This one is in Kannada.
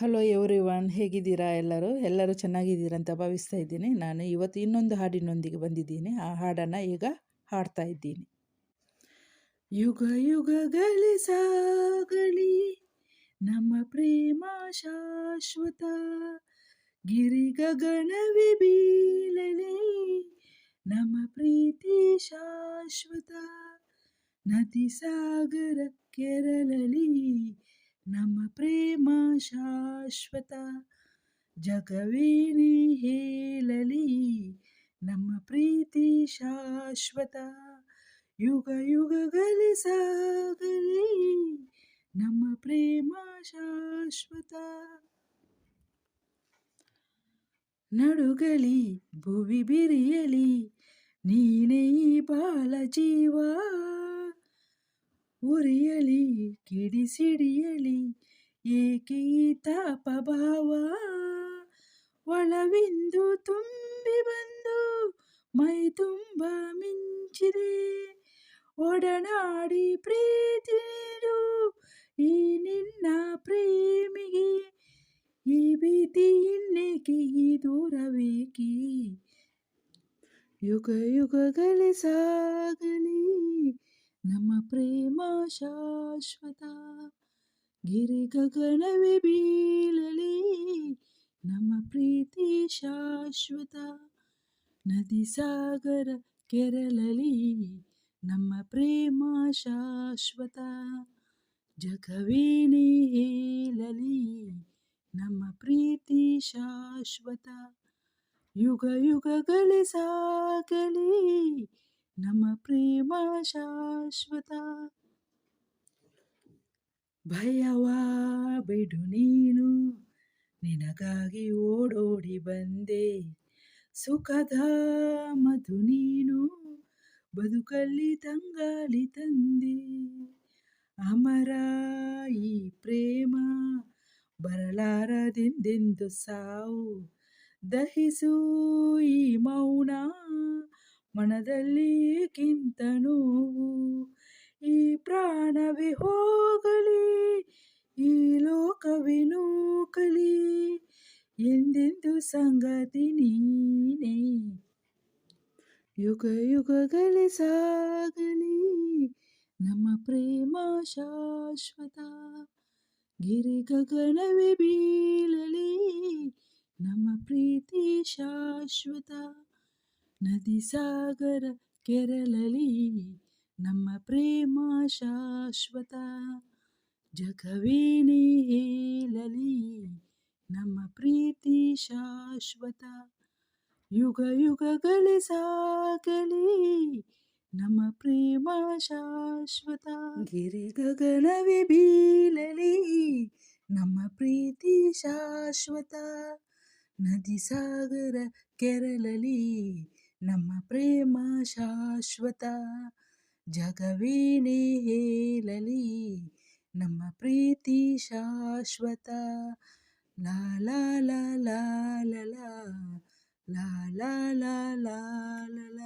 ಹಲೋ ಎವ್ರಿ ಒನ್ ಹೇಗಿದ್ದೀರಾ ಎಲ್ಲರೂ? ಎಲ್ಲರೂ ಅಂತ ಭಾವಿಸ್ತಾ ಇದ್ದೀನಿ. ನಾನು ಇವತ್ತು ಇನ್ನೊಂದು ಹಾಡಿನೊಂದಿಗೆ ಬಂದಿದ್ದೀನಿ. ಆ ಹಾಡನ್ನು ಈಗ ಹಾಡ್ತಾ ಇದ್ದೀನಿ. ಯುಗ ಯುಗಗಳಿ ಸಾಗಲಿ, ನಮ್ಮ ಪ್ರೇಮ ಶಾಶ್ವತ ಗಿರಿ ಗಗನವಿ ಬೀಳಲಿ, ನಮ್ಮ ಪ್ರೀತಿ ಶಾಶ್ವತ, ನದಿ ಸಾಗರ ಕೆರಳಲಿ ನಮ್ಮ ಪ್ರೇಮ ಶಾಶ್ವತ. ಜಗವೇನಿ ಹೇಳಲಿ, ನಮ್ಮ ಪ್ರೀತಿ ಶಾಶ್ವತ. ಯುಗ ಯುಗಗಲಿ ಸಾಗಲಿ, ನಮ್ಮ ಪ್ರೇಮ ಶಾಶ್ವತ. ನಡುಗಲಿ, ಭುವಿ ಬಿರಿಯಲಿ, ನೀನೇ ಬಾಲ ಜೀವ. ಉರಿಯಲಿ, ಕಿಡಿಸಿಡಿಯಲಿ, ಏಕೆ ಈ ತಾಪಭಾವ? ಒಳವಿಂದು ತುಂಬಿ ಬಂದು ಮೈ ತುಂಬ ಮಿಂಚಿದೆ. ಒಡನಾಡಿ ಪ್ರೀತಿ ನೀಡು ಈ ನಿನ್ನ ಪ್ರೇಮಿಗೆ. ಈ ಭೀತಿ ಇನ್ನೇಕೆ ಈ ದೂರವೇಕಿ? ಯುಗ ಯುಗಗಳೇ ಸಾಗಲಿ. ನಮ್ಮ ಪ್ರೇಮ ಶಾಶ್ವತ. ಗಿರಿ ಗಗನವೇ ಬೀಳಲಿ, ನಮ್ಮ ಪ್ರೀತಿ ಶಾಶ್ವತ. ನದಿ ಸಾಗರ ಕೆರಳಲಿ, ನಮ್ಮ ಪ್ರೇಮ ಶಾಶ್ವತ. ಜಗವೇನೇ ಹೇಳಲಿ, ನಮ್ಮ ಪ್ರೀತಿ ಶಾಶ್ವತ. ಯುಗ ಯುಗಗಳೇ ಸಾಗಲಿ ನಮ್ಮ ಪ್ರೇಮ ಶಾಶ್ವತ. ಭಯವ ಬಿಡು ನೀನು, ನಿನಗಾಗಿ ಓಡೋಡಿ ಬಂದೆ. ಸುಖದ ಮಧು ನೀನು, ಬದುಕಲ್ಲಿ ತಂಗಾಲಿ ತಂದೆ. ಅಮರ ಈ ಪ್ರೇಮ, ಬರಲಾರದೆಂದೆಂದು ಸಾವು. ದಹಿಸು ಈ ಮೌನ ಮನದಲ್ಲಿ ನೋವು, ಈ ಪ್ರಾಣವೇ ಹೋಗಲಿ, ಈ ಲೋಕವೇ ನೂಕಲಿ, ಎಂದೆಂದು ಸಂಗತಿ ನೀನೇ? ಯುಗ ಯುಗಗಳೇ ಸಾಗಲಿ, ನಮ್ಮ ಪ್ರೇಮ ಶಾಶ್ವತ, ಗಿರಿ ಗಗನವೇ ಬೀಳಲಿ, ನಮ್ಮ ಪ್ರೀತಿ ಶಾಶ್ವತ. ನದಿ ಸಾಗರ ಕೆರಳಲಿ ನಮ್ಮ ಪ್ರೇಮ ಶಾಶ್ವತ. ಜಗವೇನೇ ಹೇಳಲಿ ನಮ್ಮ ಪ್ರೀತಿ ಶಾಶ್ವತ. ಯುಗ ಯುಗಗಳೇ ಸಾಗಲಿ ನಮ್ಮ ಪ್ರೇಮ ಶಾಶ್ವತ. ಗಿರಿ ಗಗನವೇ ಬೀಳಲಿ ನಮ್ಮ ಪ್ರೀತಿ ಶಾಶ್ವತ. ನದಿ ಸಾಗರ ಕೆರಳಲಿ ನಮ್ಮ ಪ್ರೇಮ ಶಾಶ್ವತ ಜಗವೇನೇ ಹೇಳಲಿ ನಮ್ಮ ಪ್ರೀತಿ ಶಾಶ್ವತ ಲಾ ಲಾ ಲಾ ಲಾ ಲಾ ಲಾ ಲಾ ಲಾ ಲಾ ಲಾ ಲಾ